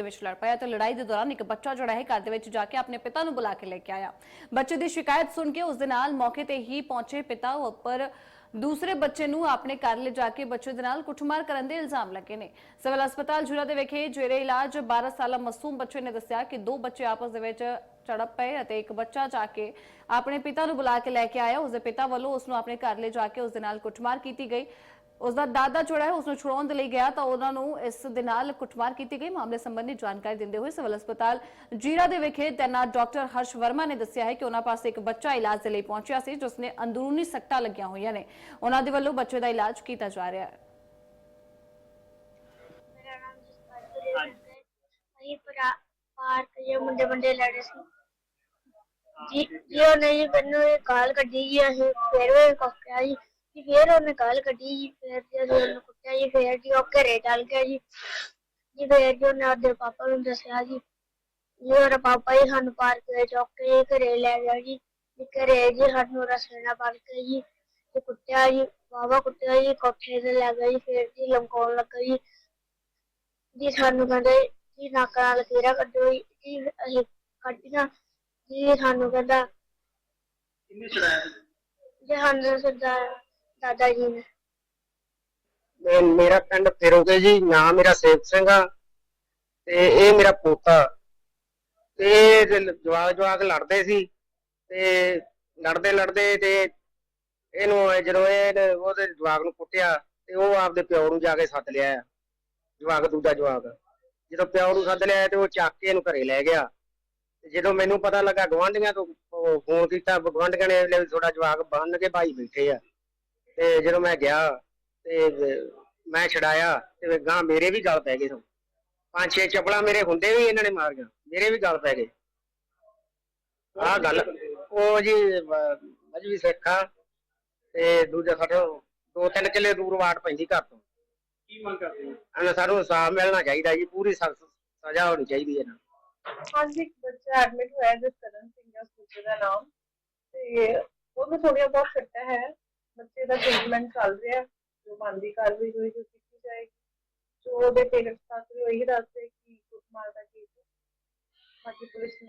ਦੇ ਵਿੱਚ ਲੜ ਪਿਆ ਤੇ ਲੜਾਈ ਦੇ ਦੌਰਾਨ ਇੱਕ ਬੱਚਾ ਜਿਹੜਾ ਹੈ ਘਰ ਦੇ ਵਿੱਚ ਜਾ ਕੇ ਆਪਣੇ ਪਿਤਾ ਨੂੰ ਬੁਲਾ ਕੇ ਲੈ ਕੇ ਆਇਆ। ਬੱਚੇ ਦੀ ਸ਼ਿਕਾਇਤ ਸੁਣ ਕੇ ਉਸ ਦੇ ਨਾਲ ਮੌਕੇ ਤੇ ਹੀ ਪਹੁੰਚੇ ਪਿਤਾ ਉੱਪਰ। ਦੂਸਰੇ ਬੱਚੇ ਨੂੰ ਆਪਣੇ ਘਰ ਲੈ ਜਾ ਕੇ ਬੱਚੇ ਦੇ ਨਾਲ ਕੁੱਟਮਾਰ ਕਰਨ ਦੇ ਇਲਜ਼ਾਮ ਲੱਗੇ ਨੇ। ਸਿਵਲ ਹਸਪਤਾਲ ਜੁਰਾ ਦੇ ਵਿਖੇ ਜੇਰੇ ਇਲਾਜ 12 ਸਾਲਾ ਮਾਸੂਮ ਬੱਚੇ ਨੇ ਦੱਸਿਆ ਕਿ ਦੋ ਬੱਚੇ ਆਪਸ ਦੇ ਵਿੱਚ ਝੜਪ ਪਏ ਅਤੇ ਇੱਕ ਬੱਚਾ ਜਾ ਕੇ ਆਪਣੇ ਪਿਤਾ ਨੂੰ ਬੁਲਾ ਕੇ ਲੈ ਕੇ ਆਇਆ। ਉਸ ਦੇ ਪਿਤਾ ਵੱਲੋਂ ਉਸ ਨੂੰ ਆਪਣੇ ਘਰ ਲੈ ਜਾ ਕੇ ਉਸ ਦੇ ਨਾਲ ਕੁੱਟਮਾਰ ਕੀਤੀ ਗਈ। ਉਸ ਦਾ ਦਾਦਾ ਜਿਹੜਾ ਹੈ ਉਸ ਨੂੰ ਛੁਡਾਉਣ ਦੇ ਲਈ ਗਿਆ ਤਾਂ ਉਹਨਾਂ ਨੂੰ ਇਸ ਦੇ ਨਾਲ ਕੁੱਟਮਾਰ ਕੀਤੀ ਗਈ। ਮਾਮਲੇ ਸੰਬੰਧੀ ਜਾਣਕਾਰੀ ਦਿੰਦੇ ਹੋਏ ਸਿਵਲ ਹਸਪਤਾਲ ਜੀਰਾ ਦੇ ਵਿਖੇ ਤੈਨਾਤ ਡਾਕਟਰ ਹਰਸ਼ ਵਰਮਾ ਨੇ ਦੱਸਿਆ ਹੈ ਕਿ ਉਹਨਾਂ ਪਾਸ ਇੱਕ ਬੱਚਾ ਇਲਾਜ ਦੇ ਲਈ ਪਹੁੰਚਿਆ ਸੀ ਜਿਸ ਨੇ ਅੰਦਰੂਨੀ ਸੱਟਾਂ ਲੱਗੀਆਂ ਹੋਈਆਂ ਨੇ। ਉਹਨਾਂ ਦੇ ਵੱਲੋਂ ਬੱਚੇ ਦਾ ਇਲਾਜ ਕੀਤਾ ਜਾ ਰਿਹਾ ਹੈ। ਮੇਰਾ ਨਾਮ ਜਸਪਾਲ ਹੈ। ਅਸੀਂ ਪਰਾ ਪਾਰਕ ਜੇ ਮੁੰਡੇ ਮੁੰਡੇ ਲੜੇ ਸੀ। ਜੀ ਜੀ ਉਹਨੇ ਜੀ ਮੈਨੂੰ ਇਹ ਗਾਲ ਕੱਢੀ ਜੀ, ਅਸੀਂ ਫਿਰ ਉਹ ਕੁੱਟਿਆ ਜੀ। ਜੀ ਫਿਰ ਉਹਨੇ ਗਾਲ ਕੱਢੀ ਜੀ ਫਿਰ ਜੀ ਅਸੀਂ ਉਹਨੂੰ ਕੁੱਟਿਆ ਜੀ ਫਿਰ ਜੀ ਉਹ ਘਰੇ ਚੱਲ ਗਿਆ ਜੀ। ਜੀ ਫਿਰ ਜੀ ਉਹਨੇ ਉਹਦੇ ਪਾਪਾ ਨੂੰ ਦੱਸਿਆ ਜੀ ਜੀ ਉਹਦਾ ਪਾਪਾ ਜੀ ਸਾਨੂੰ ਪਾਰਕ ਵਿੱਚ ਚੁੱਕ ਕੇ ਘਰੇ ਲੈ ਗਿਆ ਜੀ। ਜੀ ਘਰੇ ਜੀ ਸਾਨੂੰ ਰਸਣਾ ਪਾ ਕੇ ਜੀ ਤੇ ਕੁੱਟਿਆ ਜੀ ਬਾਬਾ ਕੁੱਟਿਆ ਜੀ ਕੋਠੇ ਤੇ ਲੈ ਗਿਆ ਜੀ ਫਿਰ ਜੀ ਲਮਕਾਉਣ ਲੱਗਾ ਜੀ। ਜੀ ਸਾਨੂੰ ਕਹਿੰਦੇ ਜੀ ਨੱਕ ਨਾਲ ਲਕੀਰਾਂ ਕੱਢੋ ਜੀ ਅਸੀਂ ਕੱਢੀਆਂ ਜੀ ਸਾਨੂੰ ਕਹਿੰਦਾ ਕਿੰਨੇ ਛੜਾਇਆ ਜੀ ਸਾਨੂੰ ਸਰਦਾਰ ਦਾਦਾ ਜੀ ਨੇ। ਮੈਂ ਮੇਰਾ ਪਿੰਡ ਫਿਰੋਗੇ ਜੀ ਨਾਮ ਮੇਰਾ ਸੇਵਕ ਸਿੰਘ ਆ ਤੇ ਇਹ ਮੇਰਾ ਪੋਤਾ। ਤੇ ਇਹ ਜ- ਜਵਾਕ ਜਵਾਕ ਲੜਦੇ ਸੀ ਤੇ ਲੜਦੇ ਲੜਦੇ ਤੇ ਇਹਨੂੰ ਇਹ ਜਦੋਂ ਇਹ ਉਹਦੇ ਜਵਾਕ ਨੂੰ ਕੁੱਟਿਆ ਤੇ ਉਹ ਆਪਦੇ ਪਿਓ ਨੂੰ ਜਾ ਕੇ ਸੱਦ ਲਿਆ ਜਵਾਕ ਦੂਜਾ ਜਵਾਕ। ਜਦੋਂ ਪਿਓ ਨੂੰ ਸੱਦ ਲਿਆ ਤੇ ਉਹ ਚੱਕ ਕੇ ਇਹਨੂੰ ਘਰੇ ਲੈ ਗਿਆ। ਤੇ ਜਦੋਂ ਮੈਨੂੰ ਪਤਾ ਲੱਗਾ ਗਵਾਂਢੀਆਂ ਤੋਂ ਫੋਨ ਕੀਤਾ ਗਵਾਂਢੀਆਂ ਨੇ ਥੋੜਾ ਜਵਾਕ ਬੰਨ ਕੇ ਭਾਈ ਬੈਠੇ ਆ। ਤੇ ਜਦੋਂ ਮੈਂ ਗਿਆ ਤੇ ਮੈਂ ਛਡਾਇਆ ਤੇ ਗਾਂ ਮੇਰੇ ਵੀ ਗਲ ਪੈ ਗਏ ਸਨ ਪੰਜ ਛੇ ਚੱਪਲਾਂ ਮੇਰੇ ਹੁੰਦੇ ਵੀ ਇਹਨਾਂ ਨੇ ਮਾਰੀਆਂ ਮੇਰੇ ਵੀ ਗਲ ਪੈ ਗਏ। ਆਹ ਗੱਲ ਉਹ ਜੀ ਮਜਵੀ ਸਿੱਖ ਆ ਤੇ ਦੂਜਾ ਸਾਡਾ ਦੋ ਤਿੰਨ ਕਿੱਲੇ ਦੂਰ ਵਾਟ ਪੈਂਦੀ ਘਰ ਤੋਂ। ਕੀ ਮੰਗ ਕਰਦੇ ਹੋ? ਇਹਨਾਂ ਸਾਨੂੰ ਇਨਸਾਫ ਮਿਲਣਾ ਚਾਹੀਦਾ ਜੀ ਪੂਰੀ ਸਖਤ ਸਜ਼ਾ ਹੋਣੀ ਚਾਹੀਦੀ ਹੈ ਨਾ। ਹਾਂਜੀ ਇੱਕ ਬੱਚਾ ਐਡਮਿਟ ਹੋਇਆ ਜਿਸ ਕਰਨ ਸਿੰਘ ਦਾ ਸਕੂਲ ਦਾ ਨਾਮ। ਤੇ ਉਹਨੂੰ ਥੋੜ੍ਹੀਆਂ ਬਹੁਤ ਸੱਟਾਂ ਹੈ। ਦਾ ਟ੍ਰੀਟਮੈਂਟ ਚੱਲ ਰਿਹਾ ਜੋ ਬਣਦੀ ਕਾਰਵਾਈ ਹੋਈ ਜੋ ਕੀਤੀ ਜਾਏਗੀ। ਜੋ ਉਹਦੇ ਪੇਰੈਂਟਸ ਤੱਕ ਵੀ ਉਹੀ ਦੱਸਦੇ ਕਿ ਕੁੱਟਮਾਰ ਦਾ ਕੇਸ ਬਾਕੀ ਪੁਲਿਸ